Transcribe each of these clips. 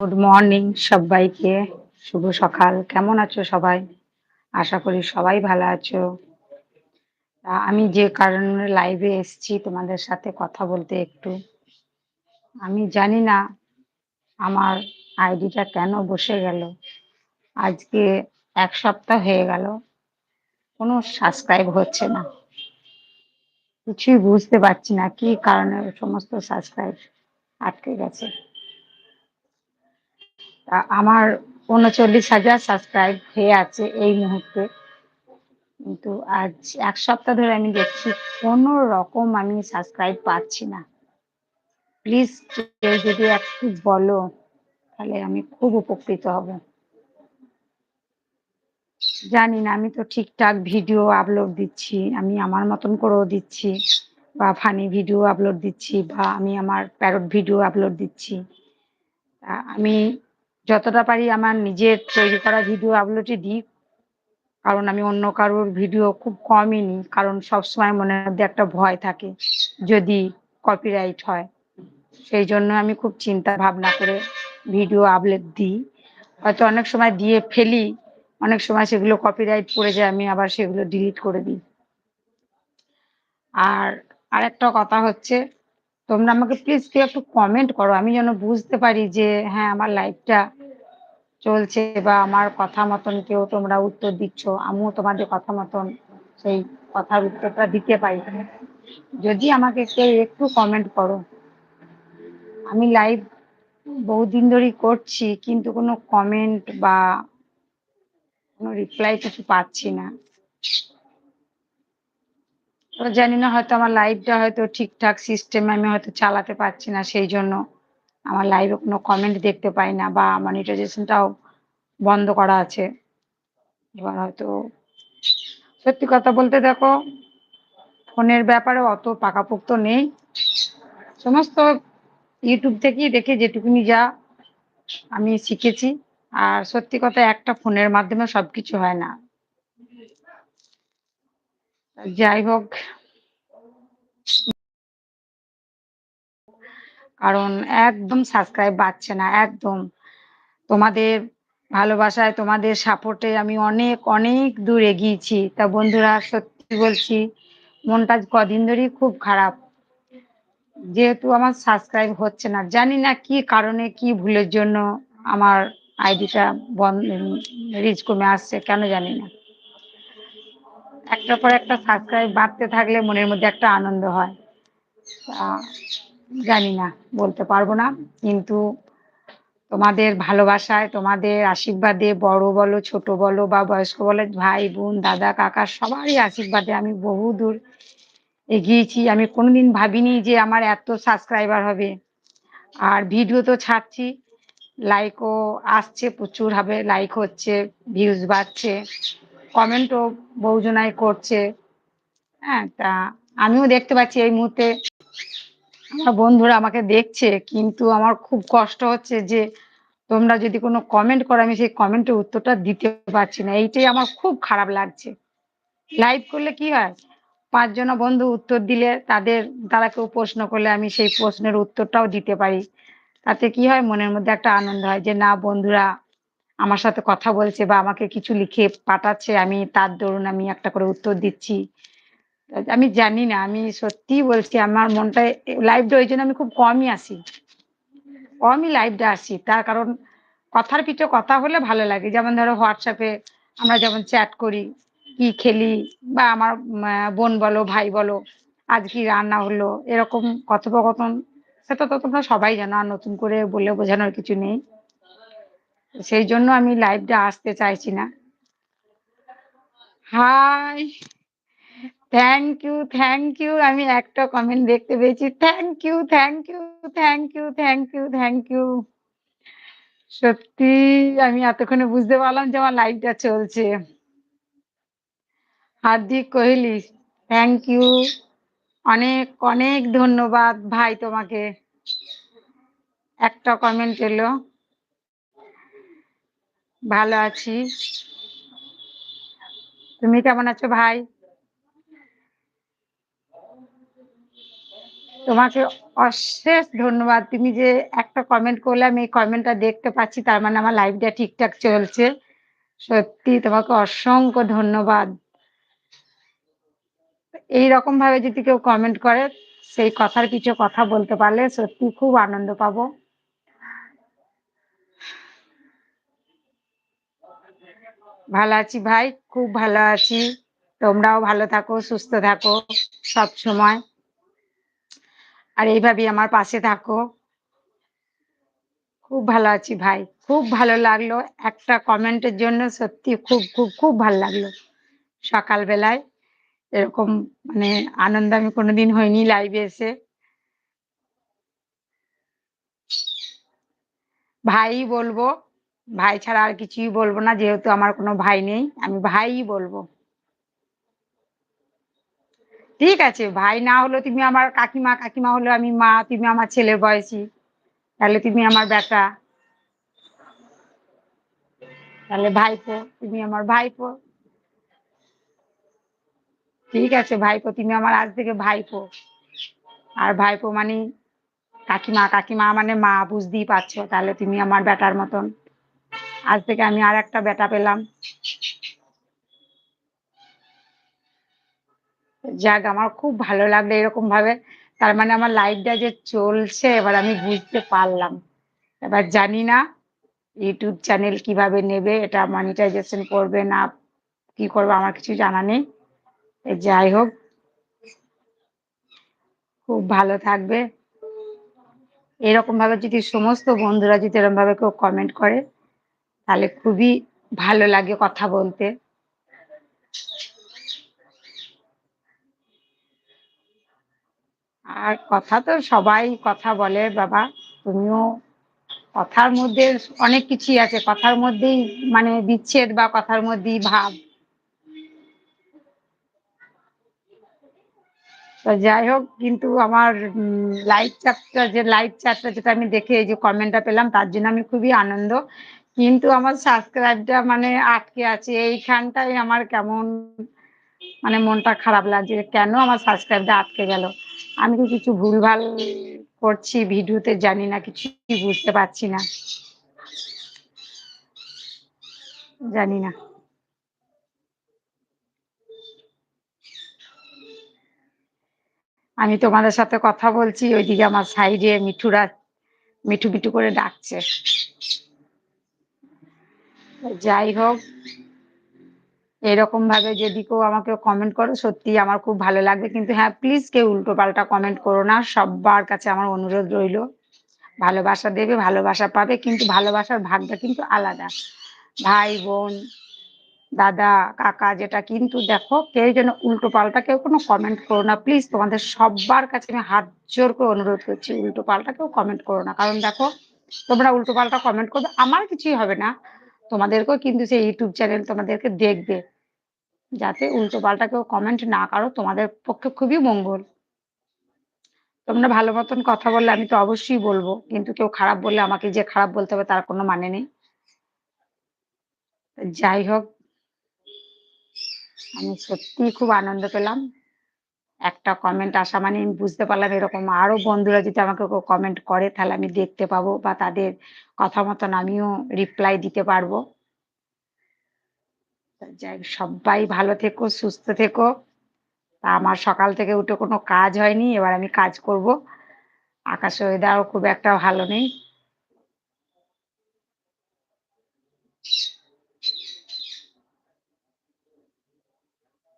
Good morning সবাইকে। শুভ সকাল। কেমন আছো সবাই? আশা করি সবাই ভালো আছো। আমি যে কারণে লাইভে এসেছি তোমাদের সাথে কথা বলতে একটু। আমি জানি না আমার আইডিটা কেন বসে গেল। আজকে এক সপ্তাহ হয়ে গেল। কোনো সাবস্ক্রাইব হচ্ছে না। কিছুই বুঝতে পারছি না কি কারণে সমস্ত সাবস্ক্রাইব আটকে গেছে। তা আমার উনচল্লিশ হাজার সাবস্ক্রাইব হয়ে আছে এই মুহূর্তে। কিন্তু আজ এক সপ্তাহ ধরে আমি দেখছি কোনো রকম আমি সাবস্ক্রাইব পাচ্ছি না। প্লিজ যদি একটু বলো, তাহলে আমি খুব উপকৃত হব। জানি না, আমি তো ঠিকঠাক ভিডিও আপলোড দিচ্ছি, আমি আমার মতন করেও দিচ্ছি। বা ফানি ভিডিও আপলোড দিচ্ছি বা আমি আমার প্যারট ভিডিও আপলোড দিচ্ছি। আমি যতটা পারি আমার নিজের তৈরি করা ভিডিও আপলোডই দিই। কারণ আমি অন্য কারোর ভিডিও খুব কমই নিই, কারণ সবসময় মনের মধ্যে একটা ভয় থাকে যদি কপিরাইট হয়। সেই জন্য আমি খুব চিন্তা ভাবনা করে ভিডিও আপলোড দিই। হয়তো অনেক সময় দিয়ে ফেলি, অনেক সময় সেগুলো কপিরাইট পড়ে যায়, আমি আবার সেগুলো ডিলিট করে দিই। আর আরেকটা কথা হচ্ছে, তোমরা আমাকে প্লিজ কেউ একটু কমেন্ট করো। আমি যেন বুঝতে পারি যে হ্যাঁ আমার লাইফটা চলছে বা আমার কথা মতন কেউ তোমরা উত্তর দিচ্ছ। আমিও তোমাদের কথা মতন সেই কথার উত্তরটা দিতে পারি। যদি আমাকে কেউ একটু কমেন্ট করো। আমি লাইভ বহুদিন ধরেই করছি, কিন্তু কোনো কমেন্ট বা কোনো রিপ্লাই কিছু পাচ্ছি না। জানি না, হয়তো আমার লাইভটা হয়তো ঠিকঠাক সিস্টেমে আমি হয়তো চালাতে পারছি না, সেই জন্য আমার লাইভে কোনো কমেন্ট দেখতে পাই না বা মনিটাইজেশনটাও বন্ধ করা আছে। এবার হয়তো সত্যি কথা বলতে দেখো, ফোনের ব্যাপারে অত পাকাপোক্ত নেই। সমস্ত ইউটিউব থেকেই দেখে যেটুকুনি যা আমি শিখেছি। আর সত্যি কথা একটা ফোনের মাধ্যমে সবকিছু হয় না। যাই হোক। কারণ একদম সাবস্ক্রাইব বাড়ছে না, একদম। তোমাদের ভালোবাসায়, তোমাদের সাপোর্টে আমি অনেক অনেক দূর এগিয়েছি। তা বন্ধুরা, সত্যি বলছি, মনটা কদিন ধরেই খুব খারাপ। যেহেতু আমার সাবস্ক্রাইব হচ্ছে না, জানি না কি কারণে, কি ভুলের জন্য আমার আইডিটা বন্ধ রিচ কমে আসছে, কেন জানি না। একটার পর একটা সাবস্ক্রাইব বাড়তে থাকলে মনের মধ্যে একটা আনন্দ হয়। জানি না, বলতে পারব না। কিন্তু তোমাদের ভালোবাসায়, তোমাদের আশীর্বাদে বড় বলো, ছোট বলো বা বয়স্ক বলো, ভাই, বোন, দাদা, কাকা, সবারই আশীর্বাদে আমি বহু দূর এগিয়েছি। আমি কোনোদিন ভাবিনি যে আমার এত সাবস্ক্রাইবার হবে। আর ভিডিও তো ছাড়ছি। লাইকও আসছে, প্রচুর হবে। লাইক হচ্ছে ভিউজ বাড়ছে। কমেন্টও বহুজনাই করছে। হ্যাঁ তা আমিও দেখতে পাচ্ছি এই মুহূর্তে আমার বন্ধুরা আমাকে দেখছে, কিন্তু আমার খুব কষ্ট হচ্ছে যে তোমরা যদি কোনো কমেন্ট করো, আমি সেই কমেন্টের উত্তরটা দিতে পারছি না। এইটাই আমার খুব খারাপ লাগছে। লাইভ করলে কি হয়? পাঁচজন বন্ধু উত্তর দিলে তাদের দ্বারা কেউ প্রশ্ন করলে আমি সেই প্রশ্নের উত্তরটাও দিতে পারি। তাতে কি হয়? মনের মধ্যে একটা আনন্দ হয় যে না, বন্ধুরা আমার সাথে কথা বলছে বা আমাকে কিছু লিখে পাঠাচ্ছে, আমি তার দরুন আমি একটা করে উত্তর দিচ্ছি। আমি জানি না, আমি সত্যি বলছি আমার মনটা লাইভটা ওই জন্য আমি খুব কমই আসি। কমই লাইভটা আসি, তার কারণ কথার পিঠে কথা হলে ভালো লাগে। যেমন ধরো হোয়াটসঅ্যাপে আমরা যেমন চ্যাট করি, কি খেলি বা আমার বোন বলো, ভাই বলো, আজ কি রান্না হলো, এরকম কথোপকথন সেটা তো তোমরা সবাই জানো, আর নতুন করে বলে বোঝানোর কিছু নেই। সেই জন্য আমি লাইভটা আসতে চাইছি না। Hi thank you thank you আমি একটা কমেন্ট দেখতে পেয়েছি। Thank you thank you thank you thank you thank you সত্যি, আমি এতক্ষণে বুঝতে পারলাম যে আমার লাইভটা চলছে। হার্দিক কোহলি থ্যাংক ইউ অনেক অনেক ধন্যবাদ ভাই তোমাকে। একটা কমেন্ট এলো। ভালো আছি তুমি কেমন আছো ভাই তোমাকে অশেষ ধন্যবাদ। তুমি যে একটা কমেন্ট করলে, আমি এই কমেন্টটা দেখতে পাচ্ছি, তার মানে আমার লাইফটা ঠিকঠাক চলছে। সত্যি তোমাকে অসংখ্য ধন্যবাদ। এইরকম ভাবে যদি কেউ কমেন্ট করে, সেই কথার কিছু কথা বলতে পারলে সত্যি খুব আনন্দ পাবো। ভালো আছি ভাই, খুব ভালো আছি। তোমরাও ভালো থাকো, সুস্থ থাকো সবসময়। আর এইভাবেই আমার পাশে থাকো। খুব ভালো আছি ভাই। খুব ভালো লাগল একটা কমেন্টের জন্য সত্যি খুব, খুব, খুব ভালো লাগল। সকাল বেলায় এরকম মানে আনন্দ আমি কোনোদিন হইনি লাইভে এসে। ভাই বলব। ভাই ছাড়া আর কিছুই বলব না যেহেতু আমার কোনো ভাই নেই। আমি ভাইই বলব। ঠিক আছে, ভাই না হলেও তুমি আমার কাকিমা, কাকিমা হলেও আমি মা, তুমি আমার ছেলের বয়সী। তাহলে তুমি আমার বেটা। তাহলে ভাইপো, তুমি আমার ভাইপো। ঠিক আছে ভাইপো, তুমি আমার আজ থেকে ভাইপো। আর ভাইপো মানে কাকিমা, কাকিমা মানে মা বুঝতেই পারছ। তাহলে তুমি আমার বেটার মতন। আজ থেকে আমি আর একটা বেটা পেলাম। যাক আমার খুব ভালো লাগল এরকম ভাবে। তার মানে আমার লাইফটা যে চলছে এবার আমি বুঝতে পারলাম। এবার জানি না ইউটিউব চ্যানেল কীভাবে নেবে, এটা মনিটাইজেশন করবে না কি করবে আমার কিছু জানা নেই। যাই হোক খুব ভালো থাকবে। এরকম ভাবে যদি সমস্ত বন্ধুরা যদি এরকম ভাবে কেউ কমেন্ট করে তাহলে খুবই ভালো লাগে কথা বলতে। আর কথা তো সবাই কথা বলে, বাবা। তুমিও কথার মধ্যে অনেক কিছুই আছে। কথার মধ্যেই মানে বিচ্ছেদ বা কথার মধ্যেই ভাব। তো যাই হোক, কিন্তু আমার লাইভ চ্যাটটা যে লাইভ চ্যাটটা যেটা আমি দেখে এই যে কমেন্টটা পেলাম, তার জন্য আমি খুবই আনন্দ। কিন্তু আমার সাবস্ক্রাইবটা মানে আটকে আছে। এইখানটাই আমার কেমন মানে মনটা খারাপ লাগছে। কেন আমার সাবস্ক্রাইবটা আটকে গেল? আমি কি কিছু ভুলভাল করছি ভিডিওতে জানি না কিছু বুঝতে পারছি না। জানি না। আমি তোমাদের সাথে কথা বলছি ওইদিকে আমার সাইডে মিঠুরা মিঠু, মিঠু করে ডাকছে। যাই হোক এরকম ভাবে যদি কেউ আমাকে কমেন্ট করো সত্যি আমার খুব ভালো লাগবে। কিন্তু হ্যাঁ প্লিজ কেউ উল্টোপাল্টা কমেন্ট করো না। সব্বার কাছে আমার অনুরোধ রইল। ভালোবাসা দেবে, ভালোবাসা পাবে কিন্তু ভালোবাসার ভাগটা কিন্তু আলাদা। ভাই, বোন, দাদা, কাকা যেটা কিন্তু দেখো কেউ যেন উল্টোপাল্টা কেউ কোনো কমেন্ট করো না। প্লিজ তোমাদের সব্বার কাছে আমি হাত জোর করে অনুরোধ করছি উল্টোপাল্টা কেউ কমেন্ট করো না। কারণ দেখো তোমরা উল্টোপাল্টা কমেন্ট করবে আমার কিছুই হবে না। তোমাদেরকেও কিন্তু সেই ইউটিউব চ্যানেল তোমাদেরকে দেখবে। যাতে উল্টোপাল্টা কেউ কমেন্ট না করো, তোমাদের পক্ষে খুবই মঙ্গল। তোমরা ভালো মতন কথা বললে আমি তো অবশ্যই বলব। কিন্তু কেউ খারাপ বললে আমাকে যে খারাপ বলতে হবে তার কোনো মানে নেই। যাই হোক, আমি সত্যিই খুব আনন্দ পেলাম। একটা কমেন্ট আসা মানে আমি বুঝতে পারলাম এরকম আরও বন্ধুরা যদি আমাকে কেউ কমেন্ট করে তাহলে আমি দেখতে পাবো বা তাদের কথা মতন আমিও রিপ্লাই দিতে পারব। যাই হোক সব্বাই ভালো থেকো, সুস্থ থেকো। তা আমার সকাল থেকে উঠে কোনো কাজ হয়নি। এবার আমি কাজ করব। আকাশের ওয়েদারও খুব একটা ভালো নেই।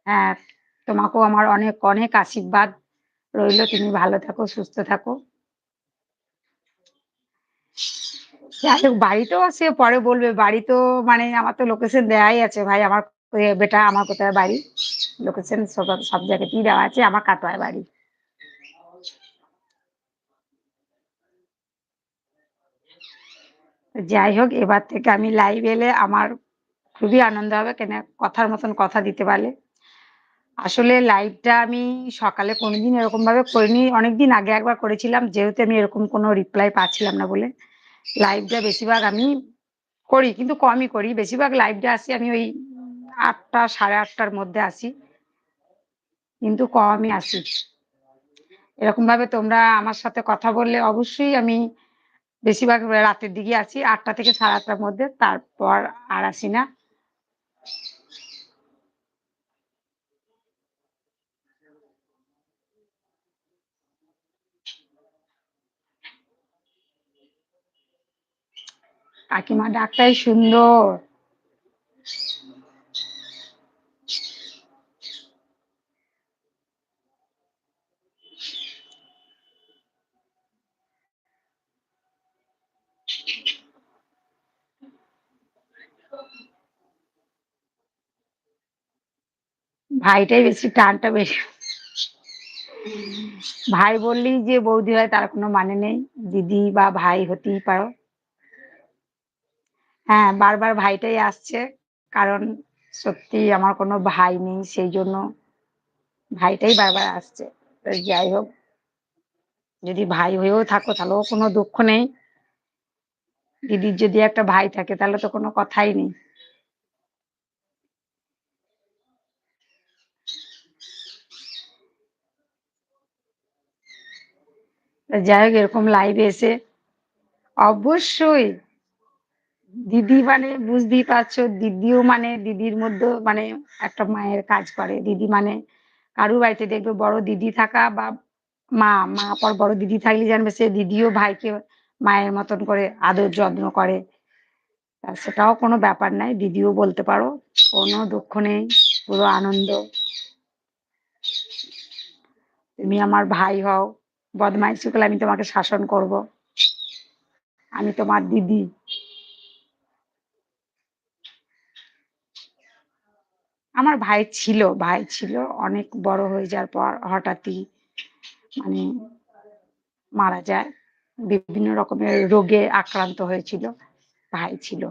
হ্যাঁ, তোমাকেও আমার অনেক, অনেক আশীর্বাদ রইল। তুমি ভালো থাকো, সুস্থ থাকো। যাই হোক বাড়িতেও সে পরে বলবে। বাড়ি তো মানে আমার তো লোকেশন দেওয়াই আছে ভাই আমার বেটা আমার কোথায় বাড়ি। লোকেশন সব সব জায়গাতেই দেওয়া আছে আমার কাটোয়ায় বাড়ি। যাই হোক এবার থেকে আমি লাইভ এলে আমার খুবই আনন্দ হবে কেন কথার মতন কথা দিতে পারলে। আসলে লাইভটা আমি সকালে কোনোদিন এরকমভাবে করিনি। অনেকদিন আগে একবার করেছিলাম, যেহেতু আমি এরকম কোনো রিপ্লাই পাচ্ছিলাম না বলে। লাইভটা বেশিরভাগ আমি করি, কিন্তু কমই করি। বেশিরভাগ লাইভটা আসি, আমি ওই আটটা, সাড়ে আটটার মধ্যে আসি। কিন্তু কমই আসি। এরকমভাবে তোমরা আমার সাথে কথা বললে অবশ্যই আমি বেশিরভাগ রাতের দিকে আসি, আটটা থেকে সাড়ে আটটার মধ্যে। তারপর আর আসি না। কাকিমা ডাকটাই সুন্দর। ভাইটাই বেশি টানটা বেশি। ভাই বললেই যে বৌদি হয় তার কোনো মানে নেই। দিদি বা ভাই হতেই পারো। হ্যাঁ, বারবার ভাইটাই আসছে। কারণ সত্যিই আমার কোনো ভাই নেই সেই জন্য ভাইটাই বারবার আসছে। যাই হোক যদি ভাই হয়েও থাকো তাহলেও কোনো দুঃখ নেই। দিদির যদি একটা ভাই থাকে তাহলে তো কোনো কথাই নেই। যাই হোক এরকম লাইভে এসে অবশ্যই দিদি মানে বুঝতেই পারছ দিদিও মানে দিদির মধ্যেও মানে একটা মায়ের কাজ করে। দিদি মানে কারুর বাড়িতে দেখবে বড় দিদি থাকা বা মা, মা পর বড় দিদি থাকলে জানবে সে দিদিও ভাইকে মায়ের মতন করে আদর যত্ন করে। সেটাও কোনো ব্যাপার নাই। দিদিও বলতে পারো। কোনো দুঃখ নেই। পুরো আনন্দ। তুমি আমার ভাই হও। বদমাইশি করলে আমি তোমাকে শাসন করব। আমি তোমার দিদি। আমার ভাই ছিল, ভাই ছিল। অনেক বড় হয়ে যাওয়ার পর হঠাৎই মানে মারা যায়। বিভিন্ন রকমের রোগে আক্রান্ত হয়েছিল। ভাই ছিল।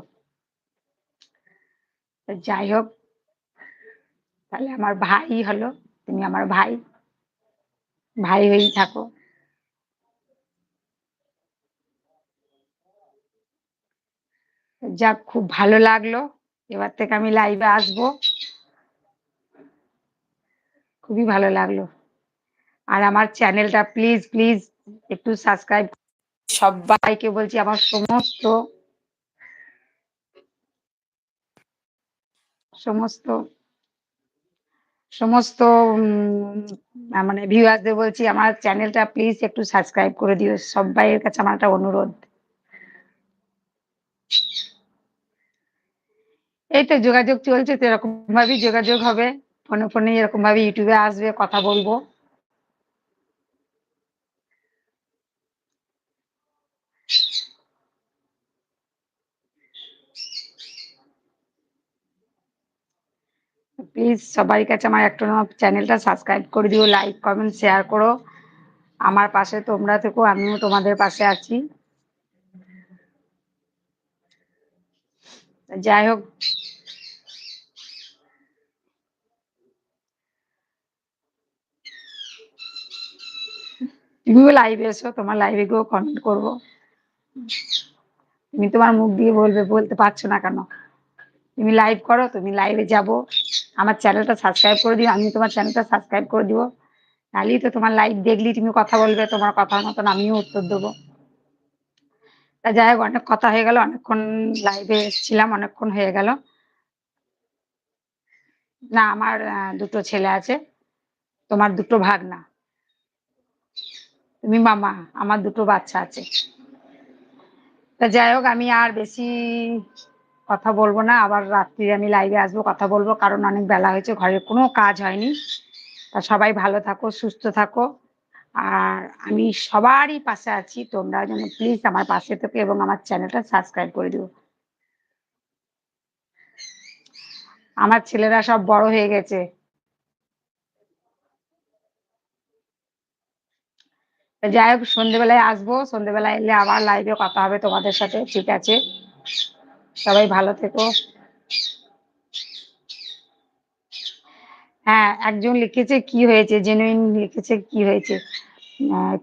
যাই হোক তাহলে আমার ভাই হলো। তুমি আমার ভাই। ভাই হয়েই থাকো। যাক খুব ভালো লাগল। এবার থেকে আমি লাইভে আসব। খুবই ভালো লাগল। আর আমার চ্যানেলটা প্লিজ, প্লিজ একটু সাবস্ক্রাইব সবাইকে বলছি আমার সমস্ত সমস্ত সমস্ত মানে ভিউয়ার্সদের বলছি আমার চ্যানেলটা প্লিজ একটু সাবস্ক্রাইব করে দিও। সব্বাইয়ের কাছে আমার একটা অনুরোধ। এই তো যোগাযোগ চলছে তো এরকম ভাবেই যোগাযোগ হবে। ফোনে, ফোনে এরকমভাবে YouTube এ আসবে, কথা বলব প্লিজ সবার কাছে আমার একটা চ্যানেলটা সাবস্ক্রাইব করে দিও। লাইক, কমেন্ট, শেয়ার করো। আমার পাশে তোমরা থেকো, আমিও তোমাদের পাশে আছি। যাই হোক তুমিও লাইভে এসো। তোমার লাইভে গিয়েও কমেন্ট করব। তুমি তোমার মুখ দিয়ে বলবে, বলতে পারছ না কেন? তুমি লাইভ করো, তুমি লাইভে যাব। আমার চ্যানেলটা সাবস্ক্রাইব করে দিও। আমি তোমার চ্যানেলটা সাবস্ক্রাইব করে দিব। তাহলেই তো তোমার লাইভ দেখলেই তুমি কথা বলবে। তোমার কথার মতন আমিও উত্তর দেবো। তা যাই হোক অনেক কথা হয়ে গেল। অনেকক্ষণ লাইভে এসেছিলাম অনেকক্ষণ হয়ে গেল। না আমার দুটো ছেলে আছে। তোমার ২ টো ভাগনা। তুমি মামা। আমার দুটো বাচ্চা আছে। তা যাই হোক আমি আর বেশি কথা বলব না। আবার রাত্রিরে আমি লাইভে আসব, কথা বলব কারণ অনেক বেলা হয়েছে। ঘরের কোনো কাজ হয়নি। তা সবাই ভালো থাকো, সুস্থ থাকো। আর আমি সবারই পাশে আছি। তোমরা যেন প্লিজ আমার পাশে থেকো এবং আমার চ্যানেলটা সাবস্ক্রাইব করে দিও। আমার ছেলেরা সব বড় হয়ে গেছে। যাই হোক সন্ধ্যেবেলায় আসব। সন্ধ্যেবেলায় এলে আবার লাইভে কথা হবে তোমাদের সাথে। ঠিক আছে? সবাই ভালো থেকো। হ্যাঁ, একজন লিখেছে কি হয়েছে? জেনুইন লিখেছে কি হয়েছে?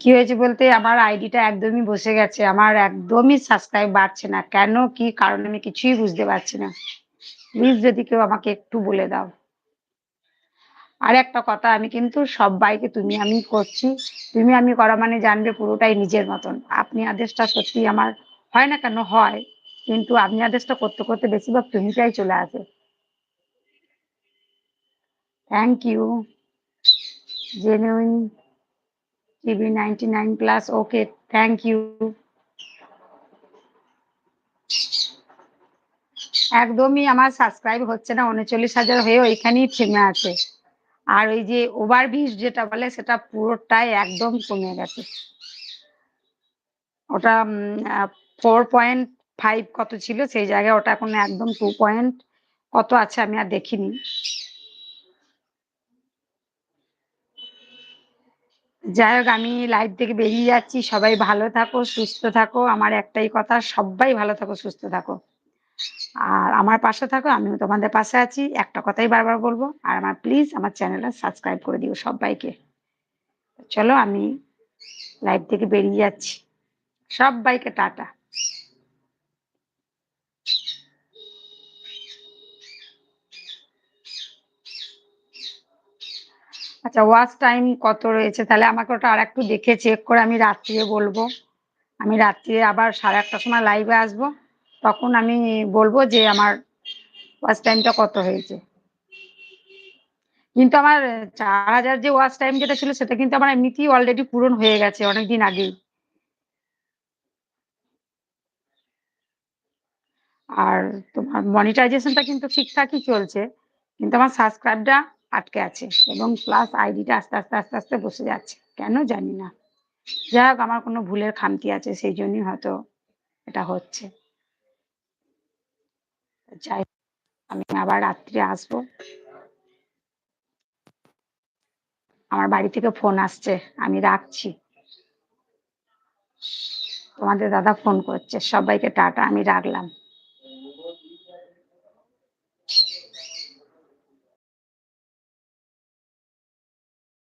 কি হয়েছে বলতে আমার আইডিটা একদমই বসে গেছে। আমার একদমই সাবস্ক্রাইব বাড়ছে না। কেন? কি কারণ? আমি কিছুই বুঝতে পারছি না। প্লিজ যদি কেউ আমাকে একটু বলে দাও। আর একটা কথা, আমি কিন্তু সব সব্বাইকে তুমি, আমি করছি, তুমি, আমি করা মানে জানবে পুরোটাই নিজের মতন। আপনি আদেশটা সত্যি আমার, হয় না কেন হয়, কিন্তু আপনি আদেশটা করতে করতে বেশিরভাগ তুমিটাই চলে আসে। Thank you genuine TV ninety nine plus okay thank you একদমই আমার সাবস্ক্রাইব হচ্ছে না, উনচল্লিশ হাজার হয়ে ওইখানেই থেমে আছে। আর ওই যে ওভার ভিউজ যেটা বলে, সেটা পুরোটাই একদম কমে গেছে। ওটা ফোর পয়েন্ট ফাইভ কত ছিল? সেই জায়গায় ওটা এখন একদম টু পয়েন্ট কত আছে আমি আর দেখিনি। যাই হোক, আমি লাইভ থেকে বেরিয়ে যাচ্ছি। সবাই ভালো থাকো, সুস্থ থাকো। আমার একটাই কথা, সবাই ভালো থাকো, সুস্থ থাকো। আর আমার পাশে থাকো, আমিও তোমাদের পাশে আছি। একটা কথাই বারবার বলব, আর আমার প্লিজ আমার চ্যানেলটা সাবস্ক্রাইব করে দিও সবাইকে। চলো আমি লাইভ থেকে বেরিয়ে যাচ্ছি। সবাইকে টাটা। আচ্ছা ওয়াচ টাইম কত রয়েছে? তাহলে আমাকে ওটা আর একটু দেখে চেক করে আমি রাত্রিরে বলব। আমি রাত্রিরে আবার সাড়ে আটটার সময় লাইভে আসব। তখন আমি বলব যে আমার ওয়াচ টাইমটা কত হয়েছে। কিন্তু আমার চার হাজার যে ওয়াচ টাইম যেটা ছিল, সেটা কিন্তু আমার এমনিতেই অলরেডি পূরণ হয়ে গেছে অনেকদিন আগেই। আর তোমার মনিটাইজেশনটা কিন্তু ঠিকঠাকই চলছে, কিন্তু আমার সাবস্ক্রাইবটা আটকে আছে এবং প্লাস আইডিটা আস্তে আস্তে আস্তে আস্তে বসে যাচ্ছে। কেন জানি না। যাই হোক, আমার কোনো ভুলের খামতি আছে, সেই জন্যই হয়তো এটা হচ্ছে। যাই আমি আবার রাত্রে আসব। আমার বাড়ি থেকে ফোন আসছে, আমি রাখছি। তোমাদের দাদা ফোন করছে, সবাইকে টাটা, আমি রাখলাম।